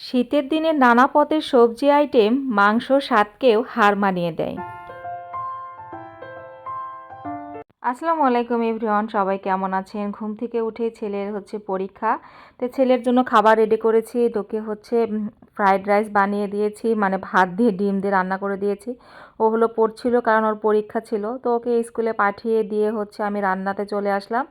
শীতের দিনে নানা পদের সবজি আইটেম, মাংস, স্বাদকেও হার মানিয়ে দেয়। আসসালামু আলাইকুম এভরিওয়ান, সবাই কেমন আছেন? ঘুম থেকে উঠে ছেলের হচ্ছে পরীক্ষা। তো ছেলের জন্য খাবার রেডি করেছি। তোকে হচ্ছে ফ্রাইড রাইস বানিয়ে দিয়েছি মানে ভাত দিয়ে ডিম দিয়ে রান্না করে দিয়েছি। ও হলো পড়ছিল কারণ ওর পরীক্ষা ছিল। তো ওকে স্কুলে পাঠিয়ে দিয়ে হচ্ছে আমি রান্নাতে চলে আসলাম।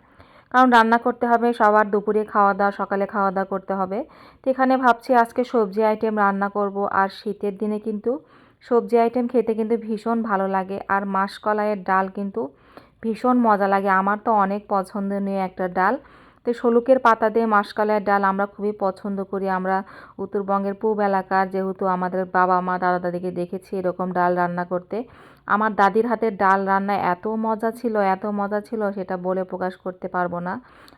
কারণ রান্না করতে হবে, সবার দুপুরে খাওয়া দাওয়া সকালে খাওয়া দাওয়া করতে হবে। তো এখানে ভাবছি আজকে সবজি আইটেম রান্না করব আর শীতের দিনে কিন্তু সবজি আইটেম খেতে কিন্তু ভীষণ ভালো লাগে আর মাসকলাইয়ের ডাল কিন্তু ভীষণ মজা লাগে। আমার তো অনেক পছন্দনীয় একটা ডাল। তো শলুকের পাতা দিয়ে মাসকালের ডাল আমরা খুবই পছন্দ করি। আমরা উত্তরবঙ্গের পূব এলাকার যেহেতু আমাদের বাবা মা, দাদা দাদিকে দেখেছি এরকম ডাল রান্না করতে। আমার দাদির হাতের ডাল রান্না এত মজা ছিল, এত মজা ছিল, সেটা বলে প্রকাশ করতে পারব না।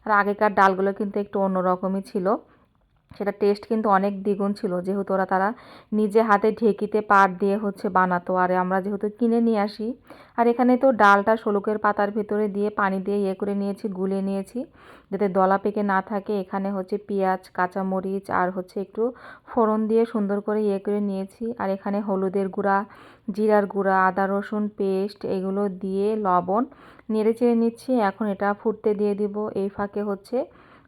আর আগেকার ডালগুলো কিন্তু একটু অন্যরকমই ছিল। সেটা টেস্ট কিন্তু অনেক দ্বিগুণ ছিল। যেহেতু ওরা তারা নিজে হাতে ঢেকিতে পাট দিয়ে হচ্ছে বানাতো। আর আমরা যেহেতু কিনে নিয়ে আসি, আর এখানে তো ডালটা শলুকের পাতার ভেতরে দিয়ে পানি দিয়ে ইয়ে করে নিয়েছি, গুলে নিয়েছি, যাতে দলা পেকে না থাকে। এখানে হচ্ছে পেঁয়াজ, কাঁচামরিচ আর হচ্ছে একটু ফোড়ন দিয়ে সুন্দর করে ইয়ে করে নিয়েছি। আর এখানে হলুদের গুঁড়া, জিরার গুঁড়া, আদা, রসুন, পেস্ট এগুলো দিয়ে লবণ নেড়ে চেড়ে নিচ্ছি। এখন এটা ফুটতে দিয়ে দিব। এই ফাঁকে হচ্ছে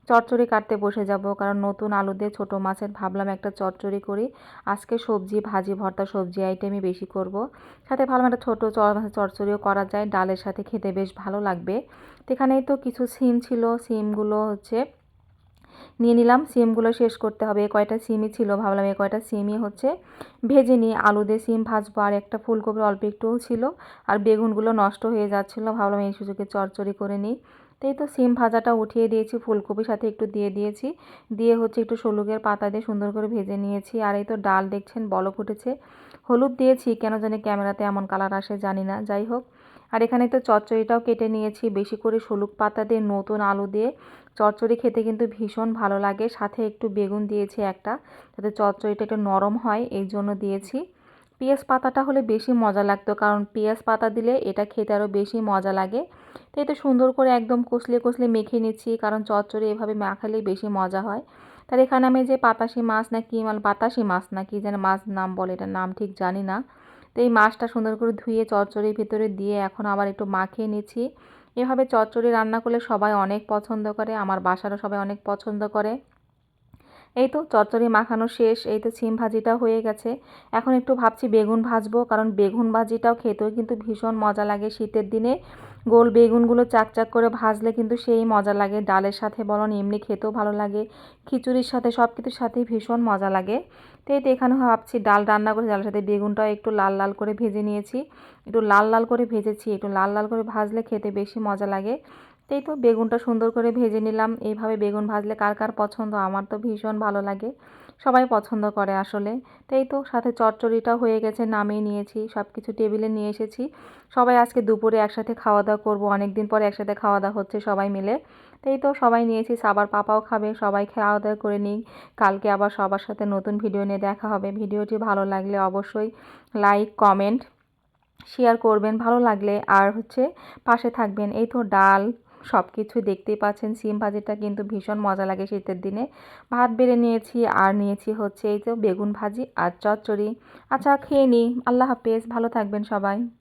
চচ্চড়ি কাটতে বসে যাব। কারণ নতুন আলু দিয়ে ছোটো মাছের ভাবলাম একটা চচ্চড়ি করি। আজকে সবজি, ভাজি, ভর্তা, সবজি আইটেমই বেশি করব। সাথে ভাবলাম একটা ছোটো চচ্চড়িও করা যায়। ডালের সাথে খেতে বেশ ভালো লাগবে। তো এখানেই তো কিছু সিম ছিল। সিমগুলো হচ্ছে নিয়ে নিলাম। সিমগুলো শেষ করতে হবে। এ কয়টা সিমই ছিল ভাবলাম। এ কয়টা সিমই হচ্ছে ভেজে নিই। আলু দিয়ে সিম ভাজবো। আর একটা ফুলকপি অল্প একটুও ছিল। আর বেগুনগুলো নষ্ট হয়ে যাচ্ছিল। ভাবলাম এই সুযোগে চচ্চড়ি করে নিই। তাই তো সিম ভাজাটা উঠিয়ে দিয়েছি, ফুলকপির সাথে একটু দিয়ে দিয়েছি। দিয়ে হচ্ছে একটু সলুগের পাতা দিয়ে সুন্দর করে ভেজে নিয়েছি। আর এই তো ডাল দেখছেন, বলক উঠেছে। হলুদ দিয়েছি, কেন জানি ক্যামেরাতে এমন কালার আসে, জানি না, যাই হোক। আর এখানে তো চচ্চড়িটাও কেটে নিয়েছি, বেশি করে সলুক পাতা দিয়ে, নতুন আলু দিয়ে। চচ্চড়ি খেতে কিন্তু ভীষণ ভালো লাগে। সাথে একটু বেগুন দিয়েছি একটা, যাতে চচ্চড়িটা একটু নরম হয়, এই জন্য দিয়েছি। পেঁয়াজ পাতাটা হলে বেশি মজা লাগতো, কারণ পেঁয়াজ পাতা দিলে এটা খেতে আরও বেশি মজা লাগে। তো এটা সুন্দর করে একদম কষলে কষলে মেখে নিচ্ছি, কারণ চচ্চড়ি এভাবে মাখালেই বেশি মজা হয়। তার এখানে আমি যে পাতাশি মাছ না কি মাল পাতাশি মাছ না কি যেন মাছ নাম বলে, এটার নাম ঠিক জানি না। তো এই মাছটা সুন্দর করে ধুয়ে চচ্চড়ির ভিতরে দিয়ে এখন আবার একটু মাখিয়ে নিচ্ছি। এভাবে চচ্চড়ি রান্না করলে সবাই অনেক পছন্দ করে, আমার বাসারও সবাই অনেক পছন্দ করে। এই তো চচ্চড়ি মাখানো শেষ, এই তো সিম ভাজিটা হয়ে গেছে। এখন একটু ভাবছি বেগুন ভাজবো, কারণ বেগুন ভাজিটাও খেতেও কিন্তু ভীষণ মজা লাগে শীতের দিনে। গোল বেগুনগুলো চাকচাক করে ভাজলে কিন্তু সেই মজা লাগে। ডালের সাথে বলুন, এমনি খেতেও ভালো লাগে। খিচুড়ির সাথে সব কিছুর সাথেই ভীষণ মজা লাগে। তো এই তো এখানে ভাবছি ডাল রান্না করে, ডালের সাথে বেগুনটাও একটু লাল লাল করে ভেজে নিয়েছি। একটু লাল লাল করে ভেজেছি, একটু লাল লাল করে ভাজলে খেতে বেশি মজা লাগে। এই তো বেগুনটা সুন্দর করে ভেজে নিলাম। এইভাবে বেগুন ভাজলে কার কার পছন্দ? আমার তো ভীষণ ভালো লাগে। সবাই পছন্দ করে আসলে। তো এই তো সাথে চচ্চড়িটা হয়ে গেছে, নামিয়ে নিয়েছি। সব কিছু টেবিলে নিয়ে এসেছি। সবাই আজকে দুপুরে একসাথে খাওয়া দাওয়া করব। অনেক দিন পরে একসাথে খাওয়া দাওয়া হচ্ছে সবাই মিলে। তো এই তো সবাই নিয়েছি। সাবার পাপাও খাবে। সবাই খাওয়া দাওয়া করে নিই কালকে আবার সবার সাথে নতুন ভিডিও নিয়ে দেখা হবে। ভিডিওটি ভালো লাগলে অবশ্যই লাইক, কমেন্ট, শেয়ার করবেন। ভালো লাগলে আর হচ্ছে পাশে থাকবেন। এই তো ডাল সব কিছুই দেখতেই পাচ্ছেন। সিম ভাজিটা কিন্তু ভীষণ মজা লাগে শীতের দিনে। ভাত বেড়ে নিয়েছি, আর নিয়েছি হচ্ছে এই তো বেগুন ভাজি আর চচ্চড়ি। আচ্ছা খেয়ে নিই। আল্লাহ হাফেজ। ভালো থাকবেন সবাই।